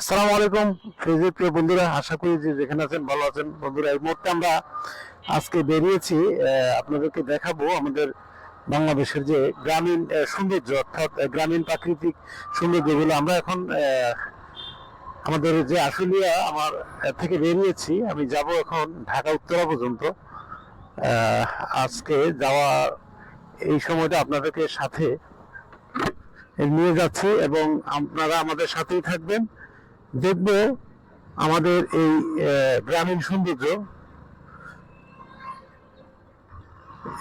আসসালামু আলাইকুম। ফেজের প্রিয় বন্ধুরা, আশা করি যে যেখানে আছেন ভালো আছেন। বন্ধুরা, এই মুহূর্তে আমরা আজকে বেরিয়েছি আপনাদেরকে দেখাবো আমাদের বাংলাদেশের যে গ্রামীণ সৌন্দর্য, অর্থাৎ গ্রামীণ প্রাকৃতিক সৌন্দর্যগুলো। আমরা এখন আমাদের যে আশুলিয়া আমার থেকে বেরিয়েছি। আমি যাব এখন ঢাকা উত্তরা পর্যন্ত। আজকে যাওয়া এই সময়টা আপনাদেরকে সাথে নিয়ে যাচ্ছি এবং আপনারা আমাদের সাথেই থাকবেন। দেখব আমাদের এই গ্রামীণ সৌন্দর্য।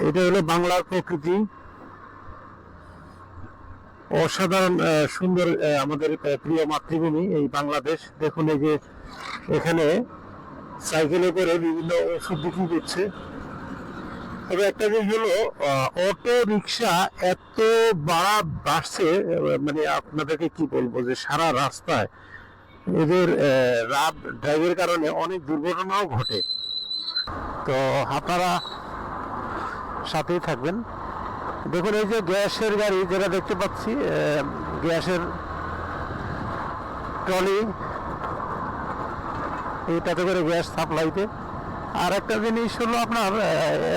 এটা হলো বাংলার প্রকৃতি। অসাধারণ সুন্দর আমাদের প্রিয় মাতৃভূমি এই বাংলাদেশ। দেখুন এই যে এখানে সাইকেলে করে বিভিন্ন ওষুধ বিক্রি করছে। তবে একটা জিনিস হলো অটো রিক্সা এত বাড়া বাড়ছে মানে আপনাদেরকে কি বলব যে সারা রাস্তায় এদের রাত ড্রাইভের কারণে অনেক দুর্ঘটনাও ঘটে। তো আপনারা সাথেই থাকবেন। দেখুন, এই যে গ্যাসের গাড়ি যেটা দেখতে পাচ্ছি গ্যাসের ট্রলি, এইটাতে করে গ্যাস সাপ্লাইতে। আর একটা জিনিস হলো আপনার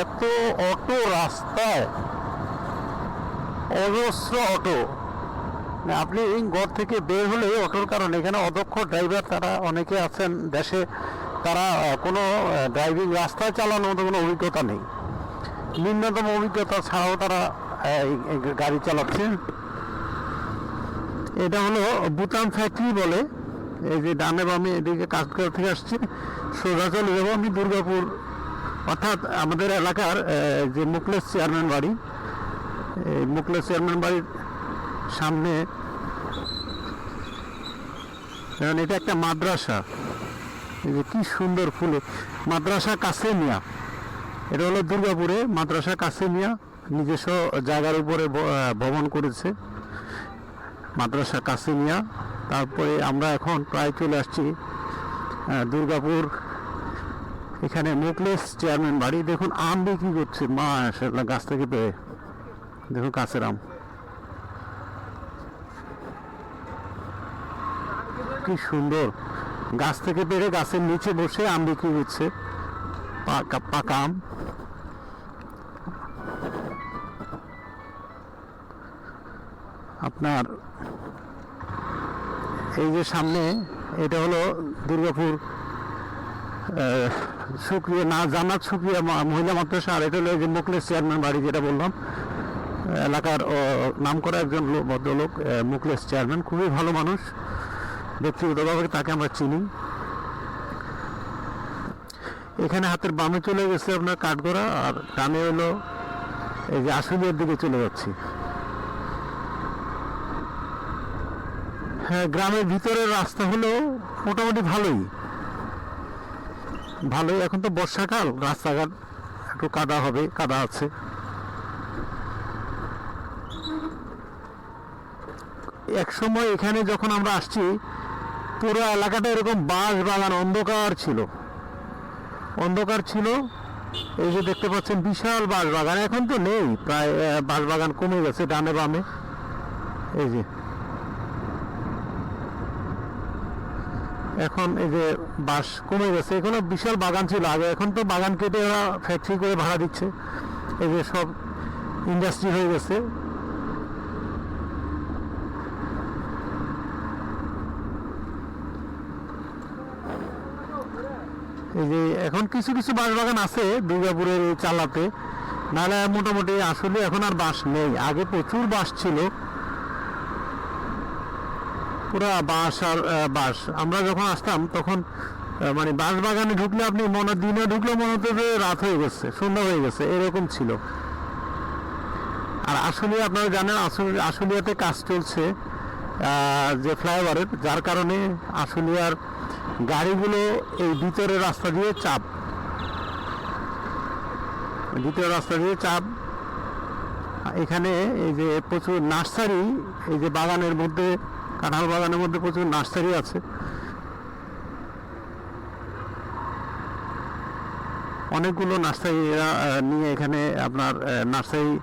এত অটো রাস্তায়, অজস্র অটো। আপনি ঘর থেকে বের হলে অটোর কারণে এখানে অদক্ষ ড্রাইভার তারা অনেকে আছেন দেশে, তারা কোনো ড্রাইভিং রাস্তায় চালানোর মতো কোনো অভিজ্ঞতা নেই। নিম্নতম অভিজ্ঞতা ছাড়াও তারা এই- এই গাড়ি চালাচ্ছে এটা হলো বুতাম ফ্যাক্টরি বলে, এই যে ডানে বামে এদিকে কাজকর থেকে আসছে। সোজা চলে যাব আমি দুর্গাপুর, অর্থাৎ আমাদের এলাকার যে মুকলেশ চেয়ারম্যান বাড়ি, এই মুকলেশ চেয়ারম্যান বাড়ির সামনে। কারণ এটা একটা মাদ্রাসা। এই যে কি সুন্দর ফুলে। মাদ্রাসা কাসেমিয়া। এটা হলো দুর্গাপুরে মাদ্রাসা কাসেমিয়া। নিজস্ব জায়গার উপরে ভ- আহ, ভবন করেছে। মাদ্রাসা কাসেমিয়া। তারপরে আমরা এখন প্রায় চলে আসছি দুর্গাপুর। এখানে মুকলেশ চেয়ারম্যান বাড়ি। দেখুন আম বিক্রি করছে। মা গাছ থেকে পেয়ে। দেখুন কাছের আম। কি সুন্দর। গাছ থেকে পেরে গাছের নিচে বসে আম বিক্রি করছে পাকা পাকা আম। আপনার এই যে সামনে, এটা হলো দুর্গাপুর সুক্রিয়া না, জান্নাত সুক্রিয়া মহিলা মাদ্রাসা, আর এটা হলো যে মুকলেশ চেয়ারম্যান বাড়ি যেটা বললাম। এলাকার নাম করা একজন ভদ্রলোক মুকলেশ চেয়ারম্যান, খুবই ভালো মানুষ। ব্যক্তিগতভাবে তাকে আমরা চিনি। এখানে হাতের বামে চলে গেছে আপনার কাঠগড়া, আর ডানে হলো এই যে আশুলিয়ার দিকে চলে যাচ্ছি। হ্যাঁ গ্রামের ভিতরের রাস্তা হলো মোটামুটি ভালোই। ভালোই, এখন তো বর্ষাকাল, রাস্তাঘাট একটু কাদা হবে, কাদা আছে। এক সময় এখানে যখন আমরা আসছি পুরো এলাকাটা এরকম বাঁশ বাগান, অন্ধকার ছিল। অন্ধকার ছিল। এই যে দেখতে পাচ্ছেন, বিশাল বাঁশ বাগান। এখন তো নেই, প্রায় বাঁশ বাগান কমে গেছে ডানে বামে। এই যে। এখন এই যে বাঁশ কমে গেছে। এখানে বিশাল বাগান ছিল আগে। এখন তো বাগান কেটে ওরা ফ্যাক্টরি করে ভাড়া দিচ্ছে। এই যে সব ইন্ডাস্ট্রি হয়ে গেছে। এই যে এখন কিছু কিছু বাঁশ বাগান আছে দুর্গাপুরের চালাতে। নাহলে মোটামুটি আসলে এখন আর বাঁশ নেই। আগে প্রচুর বাঁশ ছিল। পুরা বাঁশ আর বাঁশ। আমরা যখন আসতাম তখন মানে বাঁশ বাগানে ঢুকলে আপনি মনে দিনে ঢুকলে মনে হতো যে রাত হয়ে গেছে, সন্ধ্যা হয়ে গেছে, এরকম ছিল। আর আসলে আপনারা জানেন, আসলে আশুলিয়াতে কাজ চলছে যে ফ্লাইওভারের, যার কারণে আশুলিয়ার গাড়িগুলো এই ভিতরের রাস্তা দিয়ে চাপ। ভিতরের রাস্তা দিয়ে চাপ। এখানে এই যে প্রচুর নার্সারি, এই যে বাগানের মধ্যে, কাঁঠাল বাগানের মধ্যে প্রচুর নার্সারি আছে। অনেকগুলো নার্সারি নিয়ে এখানে আপনার নার্সারি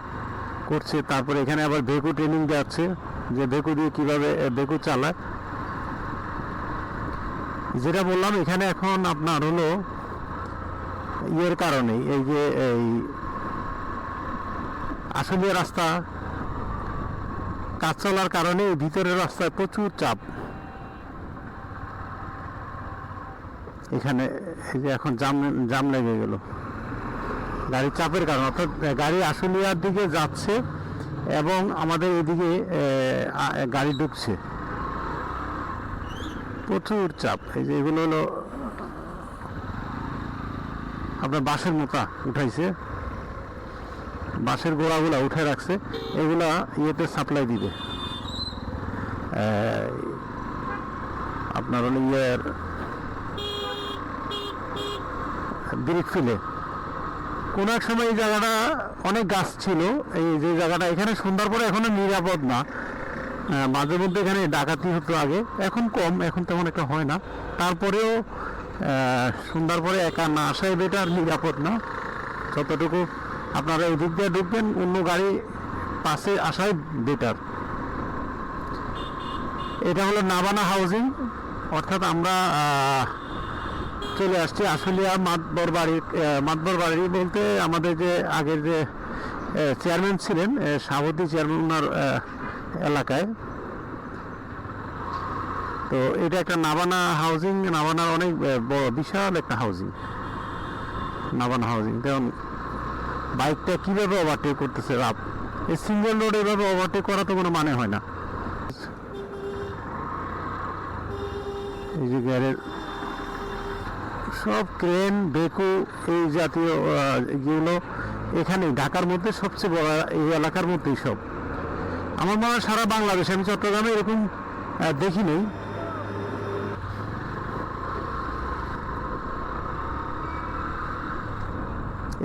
করছে। তারপরে এখানে আবার ভেকু ট্রেনিং দেওয়াচ্ছে, যে ভেকু দিয়ে কীভাবে ভেকু চালায়। যেটা বললাম, এখানে এখন আপনার হলো ইয়ের কারণে, এই যে এই আসলে রাস্তা কাজ চলার কারণে ভিতরের রাস্তায় প্রচুর চাপ। এখানে এই যে এখন জাম জাম লেগে গেল। গাড়ির চাপের কারণে, অর্থাৎ গাড়ি আশুলিয়ার দিকে যাচ্ছে এবং আমাদের এদিকে গাড়ি ঢুকছে। প্রচুর চাপ। এই যে এগুলো হলো আপনার বাঁশের মোটা উঠাইছে। বাঁশের গোড়াগুলা উঠে রাখছে। এগুলা ইয়েতে সাপ্লাই দিবে। আপনার হলো ইয়ের ব্রিক ফিলে। কোনো এক সময় এই জায়গাটা অনেক গাছ ছিল। এই যে জায়গাটা এখানে সন্ধ্যার পরে এখনও নিরাপদ না। মাঝে মধ্যে এখানে ডাকাতি হতো আগে। এখন কম, এখন তেমন একটা হয় না। তারপরেও সন্ধ্যার পরে একা না আসাই বেটার নিরাপদ না। যতটুকু আপনারা এদিক দিয়ে ঢুকবেন, অন্য গাড়ি পাশে আসাই বেটার এটা হলো নাবানা হাউজিং অর্থাৎ আমরা চলে আসছি আশুলিয়া মাতবর বাড়ি মাতবর বাড়ি বলতে আমাদের যে আগের যে চেয়ারম্যান ছিলেন সাবতী চেয়ারম্যান ওনার এলাকায়। তো এটা একটা নাবানা হাউজিং নাবানার অনেক বড়, বিশাল একটা হাউজিং নাবানা হাউজিং যেমন বাইকটা কীভাবে ওভারটেক করতেছে রাপ এই সিঙ্গেল রোড এভাবে ওভারটেক করা তো কোনো মানে হয় না। এই যে গ্যারের সব ক্রেন বেকু, এই জাতীয় যেগুলো এখানে ঢাকার মধ্যে সবচেয়ে বড়, এই এলাকার মধ্যেই সব। আমার মনে হয় সারা বাংলাদেশে, আমি চট্টগ্রামে এরকম দেখি নেই।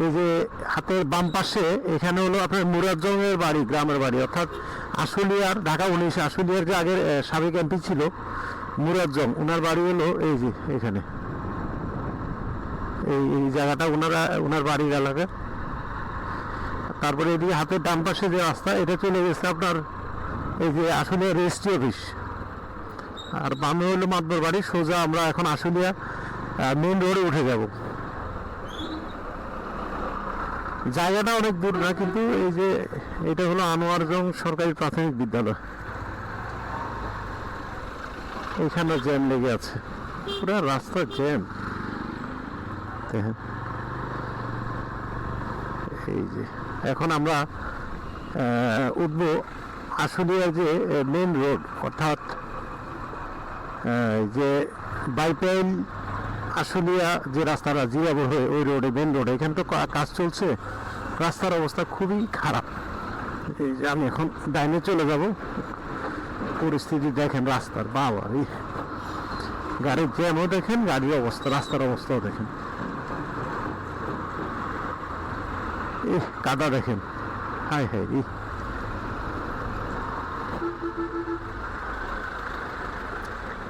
এই যে হাতের বাম পাশে, এখানে হলো আপনার মুরাজ্জমের বাড়ি, গ্রামের বাড়ি, অর্থাৎ আশুলিয়ার, ঢাকা উনিশ, আশুলিয়ার যে আগের সাবেক এমপি ছিল মুরাজ্জম ওনার বাড়ি হলো এই যে, এখানে। এই এই জায়গাটা ওনারা ওনার বাড়ির এলাকা। তারপরে এদিকে হাতের ডান পাশে যে রাস্তা, এটা চলে গেছে আপনার এই যে আসলে রেজিস্ট্রি অফিস। আর বামে হলো মাতবর বাড়ি, সোজা আমরা এখন আশুলিয়া মেন রোডে উঠে যাব। জায়গাটা অনেক দূর না, কিন্তু এই যে এটা হলো আনোয়ারজং সরকারি প্রাথমিক বিদ্যালয়। এখানে জ্যাম লেগে আছে। পুরো রাস্তা জ্যাম। এই যে। এখন আমরা উঠবো আশুলিয়ার যে মেন রোড অর্থাৎ যে বাইপাইল আশুলিয়া যে রাস্তাটা জিরাবর হয়ে ওই রোডে মেন রোডে এখানে তো কাজ চলছে। রাস্তার অবস্থা খুবই খারাপ। এই যে আমি এখন ডাইনে চলে যাব। পরিস্থিতি দেখেন রাস্তার বাবা গাড়ির জ্যামও দেখেন, গাড়ির অবস্থা, রাস্তার অবস্থাও দেখেন। কাদা দেখেন। হাই হাই রে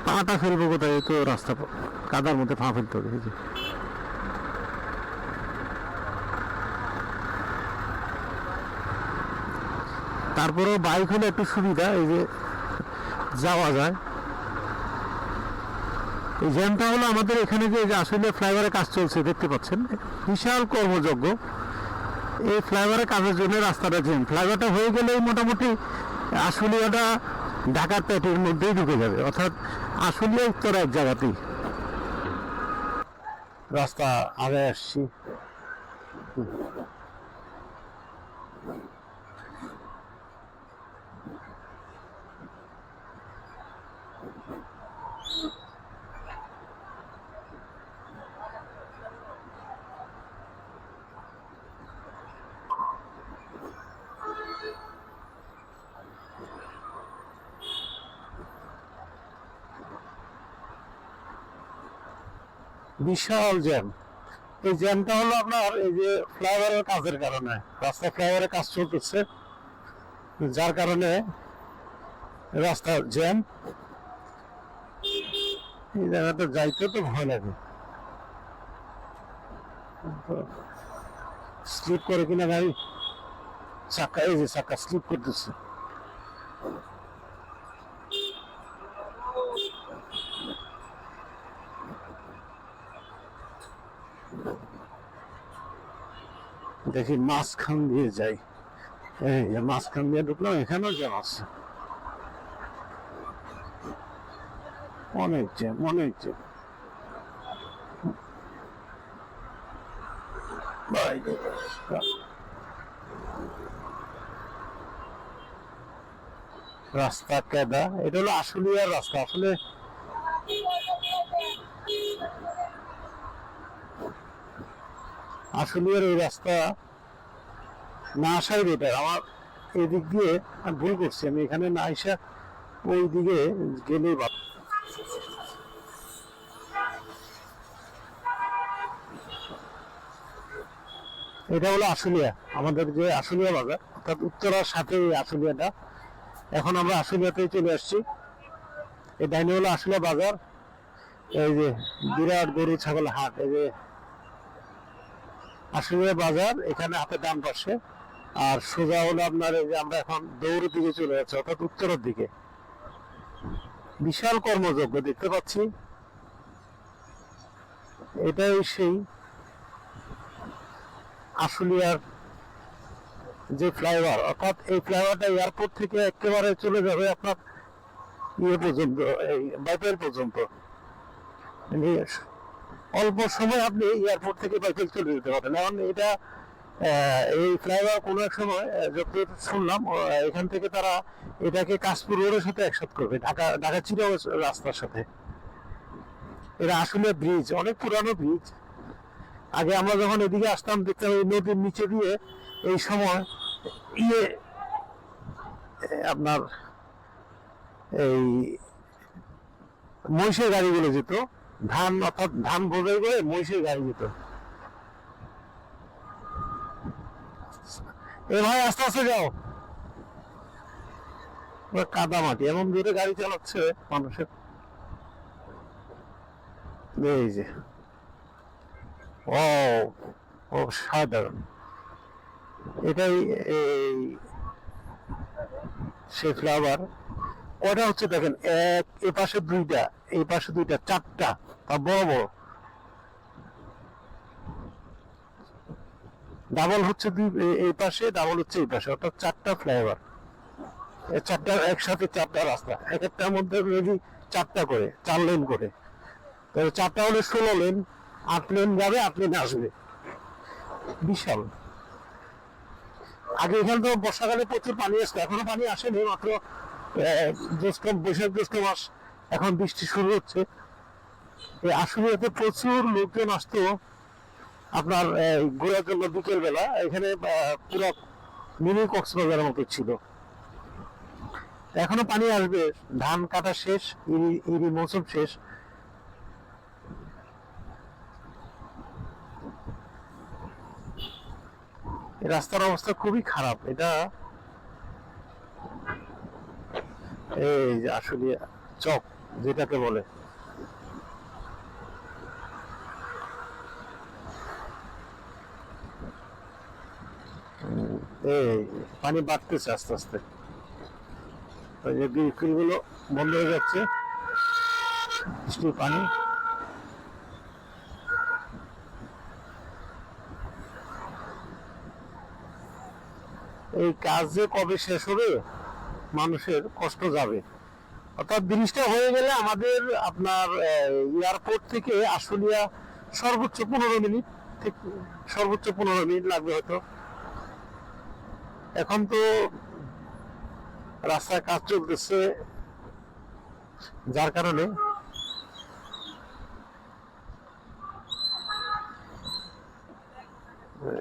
পাটা ফেলব কোথায়? তো রাস্তা কাদার মধ্যে পা ফেলতে হবে। তারপরেও বাইক হলে একটু সুবিধা, এই যে যাওয়া যায়। এই জ্যামটা হলো আমাদের এখানে যে আসলে ফ্লাইওভারের কাজ চলছে, দেখতে পাচ্ছেন? বিশাল কর্মযজ্ঞ। এই ফ্লাইওভারের কাজের জন্য রাস্তাটা জ্যাম ফ্লাইওভারটা হয়ে গেলেই মোটামুটি আশুলিয়াটা ঢাকার পেটের মধ্যেই ঢুকে যাবে। অর্থাৎ আশুলিয়া উত্তর এক জায়গাতেই। রাস্তা আগে আসছি। বিশাল জ্যাম এই জ্যামটা হলো আপনার এই যে ফ্লাইওভারের কাজের কারণে। রাস্তায় ফ্লাইওভারের কাজ চলতেছে। যার কারণে রাস্তা জ্যাম এই জায়গাটা যাইতে তো ভয় লাগে। স্লিপ করে কিনা গাড়ি চাকা, এই যে চাকা স্লিপ করতেছে। দেখি মাঝখান দিয়ে যাই। মাঝখান দিয়ে ঢুকলাম, এখানেও জ্যাম আছে। অনেক জ্যাম অনেক জ্যাম। রাস্তা কেদা এটা হলো আশুলিয়ার রাস্তা। আসলে আশুলিয়ার এই রাস্তা না আসাই বেটার আমার এদিক দিয়ে আমি ভুল করছি, আমি এখানে না আসা ওই দিকে গেলেই ভালো। এটা হলো আশুলিয়া, আমাদের যে আশুলিয়া বাজার, অর্থাৎ উত্তরার সাথে এই আশুলিয়াটা। এখন আমরা আশুলিয়াতেই চলে আসছি। এই ডাইনে হলো আশুলিয়া বাজার, এই যে বিরাট গরু ছাগল হাট, এই যে আশুলিয়া বাজার, এখানে হাতে ডান পাশে আর সোজা হলো আপনার এই যে আমরা এখন দৌড়ের দিকে চলে যাচ্ছি, অর্থাৎ উত্তরের দিকে। বিশাল কর্মযজ্ঞ দেখতে পাচ্ছি। এটাই সেই আশুলিয়ার যে ফ্লাইওভার, অর্থাৎ এই ফ্লাইওভারটা এয়ারপোর্ট থেকে একেবারে চলে যাবে আপনার ইয়ে পর্যন্ত, এই বাইপাইল পর্যন্ত। মানে অল্প সময় আপনি এয়ারপোর্ট থেকে বাইপাইল চলে যেতে পারেন এখন এটা এই ফ্লাইওভার কোনো এক সময় যতদূর শুনলাম এখান থেকে তারা এটাকে কাশপুর রোডের সাথে একসাথ করবে, ঢাকা ঢাকা চিরা রাস্তার সাথে। এটা আসলে ব্রিজ অনেক পুরানো ব্রিজ আগে আমরা যখন এদিকে আসতাম, দেখতাম এই নদীর নিচে দিয়ে এই সময় ইয়ে আপনার এই মহিষের গাড়িগুলো যেত। ধান অর্থাৎ ধান বোঝাই করে মহিষের গাড়ি যেত। এ ভাই, আস্তে আস্তে যাও। কাদা মাটি, এমন জোরে গাড়ি চালাচ্ছে মানুষের। এই যে। ও ও সাধারণ। এটাই এই সে ফ্লাওয়ার ওটা হচ্ছে দেখেন, এক, এ পাশে দুইটা এই পাশে দুইটা, চারটা তা বড় বড়। ডাবল হচ্ছে দুই এই পাশে, ডাবল হচ্ছে এই পাশে, অর্থাৎ চারটা ফ্লাইওভার চারটা, একসাথে চারটা রাস্তা। এক একটার মধ্যে যদি চারটা করে, চার লেন করে। তাহলে চারটা হলে ষোলো লেন আট লেন যাবে, আট লেন আসবে। বিশাল। আগে এখানে তো বর্ষাকালে প্রচুর পানি আসতো, এখনও পানি আসেনি, মাত্র জ্যৈষ্ঠ বৈশাখ জ্যৈষ্ঠ মাস। এখন বৃষ্টি শুরু হচ্ছে। এই আশুলিয়াতে প্রচুর লোকজন আসতো। আপনার ঘোরার জন্য বিকেল বেলা। এখানে পুরো মিনি কক্সবাজারের মতো ছিল। এখনও পানি আসবে। ধান কাটা শেষ, ইরি ইরি মৌসুম শেষ। রাস্তার অবস্থা খুবই খারাপ। এটা এই আসলে চক, যেটাকে বলে। এই পানি বাড়তেছে আস্তে আস্তে। গুলো বন্ধ হয়ে যাচ্ছে। পানি। এই কাজ যে কবে শেষ হবে? মানুষের কষ্ট যাবে। অর্থাৎ ব্রিজটা হয়ে গেলে আমাদের আপনার এয়ারপোর্ট থেকে আশুলিয়া সর্বোচ্চ পনেরো মিনিট ঠিক, সর্বোচ্চ পনেরো মিনিট লাগবে হয়তো। এখন তো রাস্তায় কাজ চলতেছে, যার কারণে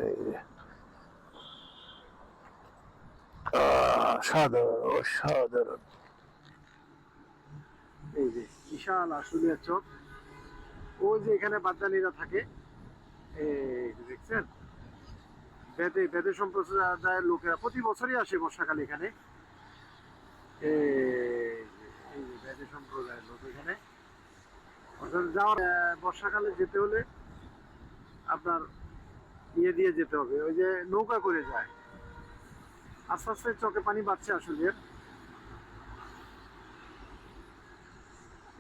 এই যে অসাধারণ অসাধারণ। এই যে বিশাল আশুলিয়া চক। ওই যে এখানে বাদদানিরা থাকে দেখছেন? বেদে বেদে সম্প্রদায়ের লোকেরা প্রতি বছরই আসে বর্ষাকালে এখানে। এই বেদে সম্প্রদায়ের লোক এখানে। অর্থাৎ যাওয়ার বর্ষাকালে যেতে হলে আপনার ইয়ে দিয়ে যেতে হবে, ওই যে নৌকা করে যায়। আস্তে আস্তে চকে পানি বাড়ছে আসলে।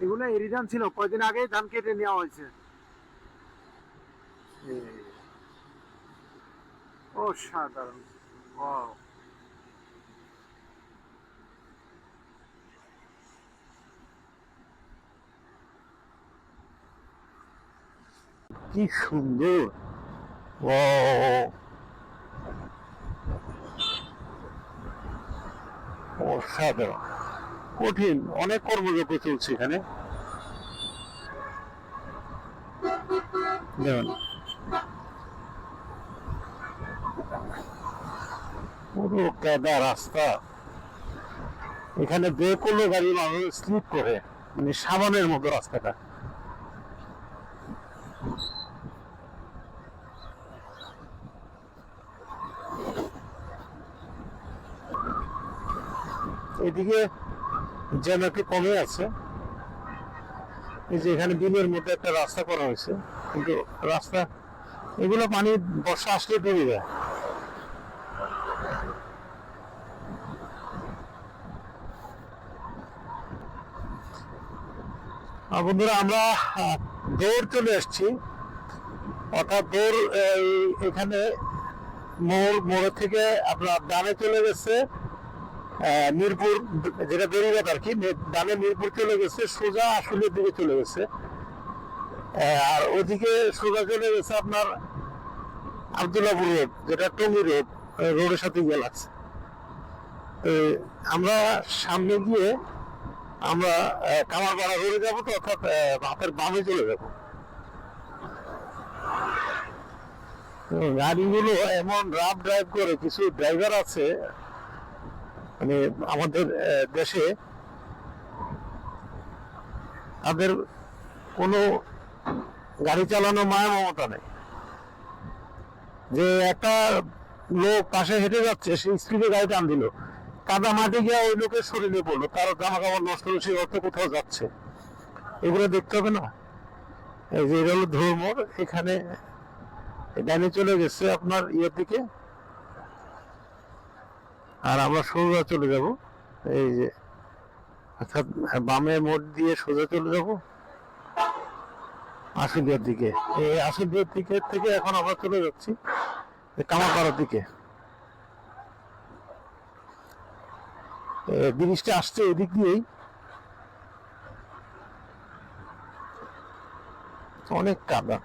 এগুলো এরি ধান ছিল, কয়দিন আগে ধান কেটে নেওয়া হয়েছে। ও কি সুন্দর। অসাধারণ কঠিন, অনেক কর্মযজ্ঞ চলছে এখানে। পুরো কাদা রাস্তা। এখানে যে কোনো গাড়ি মানুষ স্লিপ করে মানে সাবানের মতো রাস্তাটা। এদিকে যেন একটু কমে আছে। এই যে এখানে বিলের মধ্যে একটা রাস্তা করা হয়েছে। কিন্তু রাস্তা, এগুলো পানি বর্ষা আসলে ডুবে যায়। বন্ধুরা, আমরা দৌড় চলে এসেছি। অর্থাৎ দৌড় এখানে মোড় মোড় থেকে আপনার ডানে চলে গেছে। মিরপুর, যেটা বেরিয়ে আর কি ডানে মিরপুর চলে গেছে, সোজা আসলের দিকে চলে গেছে। আর ওদিকে সোজা চলে গেছে আপনার আবদুল্লাপুর রোড, যেটা টঙ্গি রোড রোডের সাথে গিয়ে লাগছে। আমরা সামনে গিয়ে আমরা কামারপাড়া রোডে যাব তো, অর্থাৎ হাতের বামে চলে যাব। গাড়িগুলো এমন রাফ ড্রাইভ করে কিছু ড্রাইভার আছে মানে আমাদের দেশে তাদের কোনো গাড়ি চালানো মায়া মমতা নেই। যে একটা লোক পাশে হেঁটে যাচ্ছে, সে স্পিডে গাড়ি টান দিল, কাদা মাটি গিয়ে ওই লোকের শরীরে পড়ল, তার জামা কাপড় নষ্ট হলো, সে অর্থ কোথাও যাচ্ছে। এগুলো দেখতে হবে না। যে এটা হলো ধর্ম, এখানে ডাইনে চলে গেছে আপনার ইয়ের দিকে। আর আমরা সোজা চলে যাব। এই যে, অর্থাৎ বামে মোড় দিয়ে সোজা চলে যাব। আশুলিয়ার দিকে। এই আশুলিয়ার দিকে থেকে এখন আমরা চলে যাচ্ছি এই কামারপাড়ার দিকে। জিনিসটা আসছে এদিক দিয়েই। অনেক কাদা।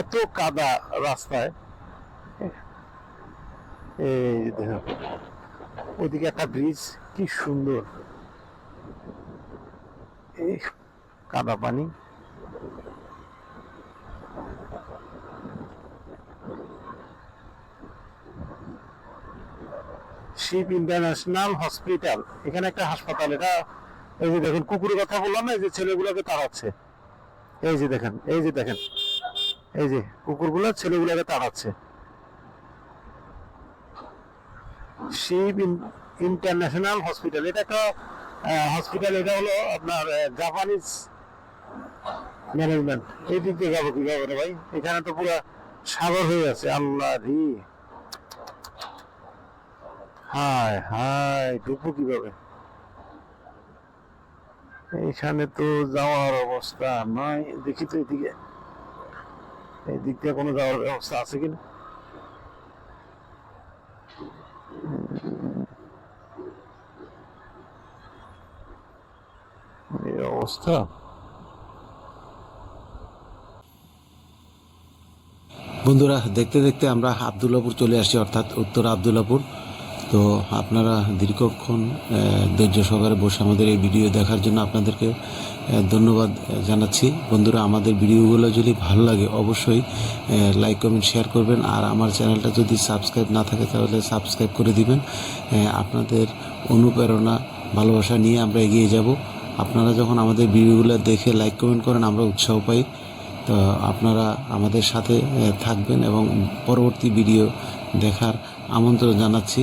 এত কাদা রাস্তায়। এই একটা ব্রিজ কি সুন্দর। এই কাদা পানি। শিপ ইন্টারন্যাশনাল হসপিটাল, এখানে একটা হাসপাতাল, এটা এই যে দেখেন, কুকুরের কথা বললাম না, এই যে ছেলেগুলোকে তাড়াচ্ছে। এই যে দেখেন, এই যে দেখেন। এই যে কুকুরগুলো ছেলেগুলোকে তাড়াচ্ছে। Shiva international hospital. এটা একটা হসপিটাল, এটা হলো আপনার জাপানিজ ম্যানেজমেন্ট। এই দিক দিয়ে যাব কীভাবে ভাই? এখানে তো পুরো সাগর হয়ে আছে। আল্লাহ রি। হায় হায় ঢুকবো কীভাবে? এইখানে তো যাওয়ার অবস্থা নয় দেখি তো এদিকে। এই দিক দিয়ে কোনো যাওয়ার ব্যবস্থা আছে কিনা? এই অবস্থা? বন্ধুরা, দেখতে দেখতে আমরা আবদুল্লাপুর চলে আসি অর্থাৎ উত্তর আবদুল্লাপুর। তো আপনারা দীর্ঘক্ষণ ধৈর্য সহকারে বসে আমাদের এই ভিডিও দেখার জন্য আপনাদেরকে ধন্যবাদ জানাচ্ছি। বন্ধুরা, আমাদের ভিডিওগুলো যদি ভালো লাগে, অবশ্যই লাইক কমেন্ট শেয়ার করবেন। আর আমার চ্যানেলটা যদি সাবস্ক্রাইব না থাকে, তাহলে সাবস্ক্রাইব করে দিবেন। আপনাদের অনুপ্রেরণা, ভালোবাসা নিয়ে আমরা এগিয়ে যাব। আপনারা যখন আমাদের ভিডিওগুলো দেখে লাইক কমেন্ট করেন, আমরা উৎসাহ পাই। তো আপনারা আমাদের সাথে থাকবেন এবং পরবর্তী ভিডিও দেখার আমন্ত্রণ জানাচ্ছি।